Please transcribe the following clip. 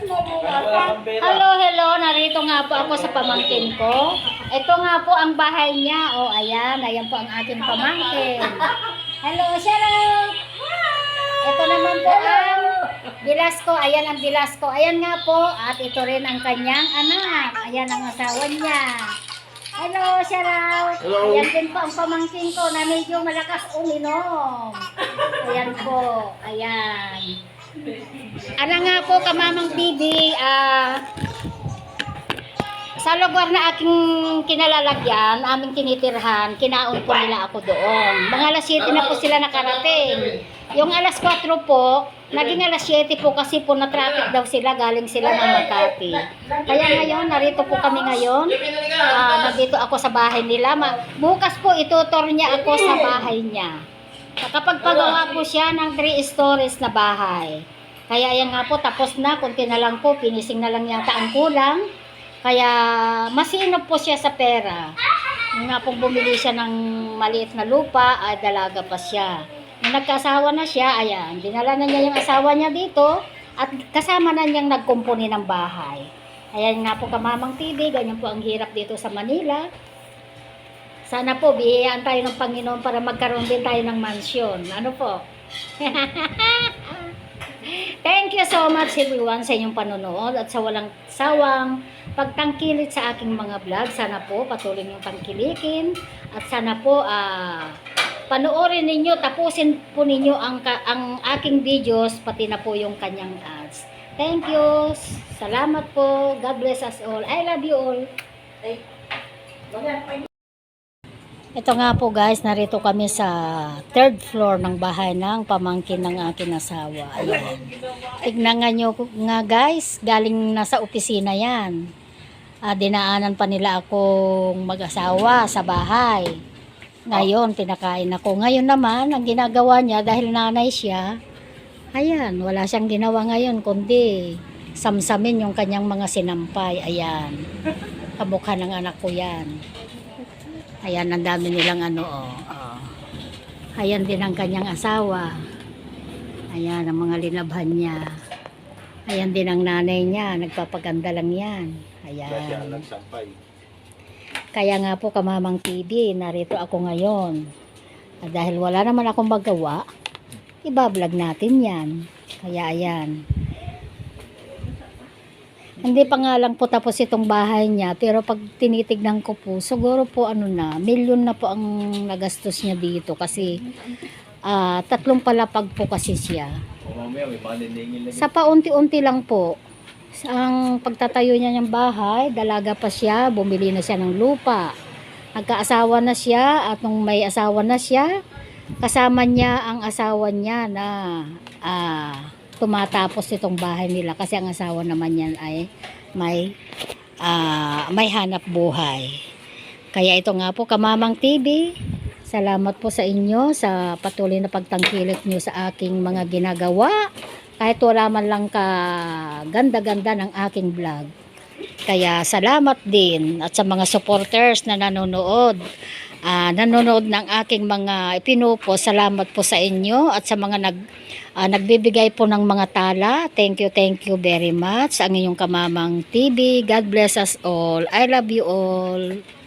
Hello, hello. Narito nga po ako sa pamangkin ko. Ito nga po ang bahay niya. O, ayan. Ayan po ang ating pamangkin. Hello, Cheryl. Ito naman po ang Bilasco. Ayan ang Bilasco. Ayan nga po. At ito rin ang kanyang anak. Ayan ang asawa niya. Hello, Cheryl. Hello. Ayan din po ang pamangkin ko na medyo malakas uminom. Ayan po. Ayan. Ano nga po, Kamamang TV, ah, sa lugar na aking kinalalagyan, aming tinitirhan, kinaon po nila ako doon. Mga alas 7 na po sila nakarating. Yung alas 4 po, naging alas 7 po kasi po na-traffic daw sila, galing sila ng Makati. Kaya ngayon, narito po kami ngayon. Ah, nandito ako sa bahay nila. Bukas po itutor niya ako sa bahay niya. Kapag pagawa po siya ng 3 stories na bahay. Kaya yan nga po, tapos na, kunti na lang po, pinising na lang yata ang kulang. Kaya masinop po siya sa pera. Nung nga pong bumili siya ng maliit na lupa, ay dalaga pa siya. Nung nagkasawa na siya, ayan, dinala na niya yung asawa niya dito at kasama na niyang nagkumpuni ng bahay. Ayan nga po kamamang TV, ganyan po ang hirap dito sa Manila. Sana po, bihiyaan tayo ng Panginoon para magkaroon din tayo ng mansyon. Ano po? Thank you so much everyone sa inyong panonood at sa walang sawang pagtangkilik sa aking mga vlog. Sana po patuloy niyong tangkilikin at sana po ah, panoorin ninyo, tapusin po ninyo ang, ang aking videos pati na po yung kanyang ads. Thank you. Salamat po. God bless us all. I love you all. Ito nga po guys, narito kami sa third floor ng bahay ng pamangkin ng aking asawa. Ayan. Tignan nga nyo nga guys, galing nasa opisina yan. Ah, dinaanan pa nila akong mag-asawa sa bahay. Ngayon, pinakain ako. Ngayon naman, ang ginagawa niya, dahil nanay siya, ayan, wala siyang ginawa ngayon, kundi samsamin yung kanyang mga sinampay. Ayan. Kamukha ng anak ko yan. Ayan, ang dami nilang ano, oh. oh. Ayan din ang kanyang asawa. Ayan, ang mga linabhan niya. Ayan din ang nanay niya. Nagpapaganda lang yan. Ayan. Kaya nga po, Kamamang TV, narito ako ngayon. At dahil wala naman akong magawa, ibablog natin yan. Kaya ayan. Hindi pa nga lang po tapos itong bahay niya, pero pag tinitignan ko po, siguro po ano na, milyon na po ang nagastos niya dito kasi ah, tatlong palapag po kasi siya. O mamaya may maniningil na Sa paunti-unti lang po, ang pagtatayo niya ng bahay, dalaga pa siya, bumili na siya ng lupa. Nagkaasawa na siya at nung may asawa na siya, kasama niya ang asawa niya na ah, tumatapos itong bahay nila kasi ang asawa naman yan ay may ah, may hanap buhay. Kaya ito nga po, Kamamang TV, salamat po sa inyo sa patuloy na pagtangkilik niyo sa aking mga ginagawa. Kahit wala man lang ka ganda-ganda ng aking vlog. Kaya salamat din at sa mga supporters na nanonood. Ah, nanonood ng aking mga ipinupo. Salamat po sa inyo at sa mga nag ah, nagbibigay po ng mga tala. Thank you, thank you very much. Ang inyong kamamang TV. God bless us all. I love you all.